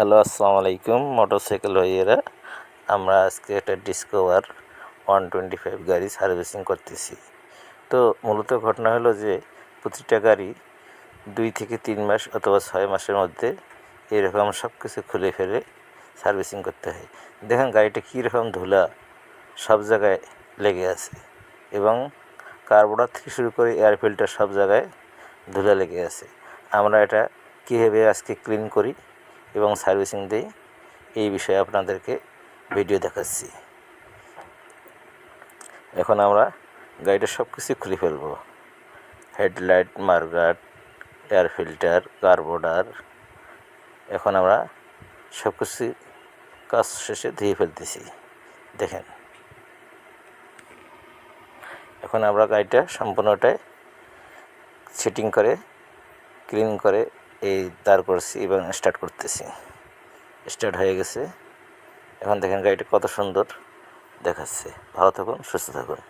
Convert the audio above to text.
Hello, আসসালামু আলাইকুম, motorcycle ভাইয়েরা। আমরা আজকে একটা ডিসকভার ওয়ান টোয়েন্টি ফাইভ গাড়ি সার্ভিসিং করতেছি। তো মূলত ঘটনা হলো যে, প্রতিটা গাড়ি দুই থেকে তিন মাস অথবা ছয় মাসের মধ্যে এরকম সব কিছু খুলে ফেলে সার্ভিসিং করতে হয়। দেখেন, গাড়িটা কীরকম ধুলা সব জায়গায় লেগে আছে এবং কার্বোর্ডার থেকে শুরু করে এয়ার ফিল্টার সব জায়গায় ধুলা লেগে আছে। আমরা এটা কীভাবে আজকে ক্লিন করি? এবং সার্ভিসিং দিই এই বিষয়ে আপনাদেরকে ভিডিও দেখাচ্ছি। এখন আমরা গাড়িটা সব কিছু খুলে ফেলব। Headlight মার্গাট air filter, carburettor. এখন আমরা সব কিছু কাজ শেষে ধুয়ে ফেলতেছি। দেখেন। এখন আমরা গাড়িটা সম্পূর্ণটাই সেটিং করে ক্লিন করে এই দাঁড় করছি এবং স্টার্ট করতেছি। স্টার্ট হয়ে গেছে। এখন দেখেন গাড়িটা কত সুন্দর দেখাচ্ছে। ভালো থাকুন, সুস্থ থাকুন।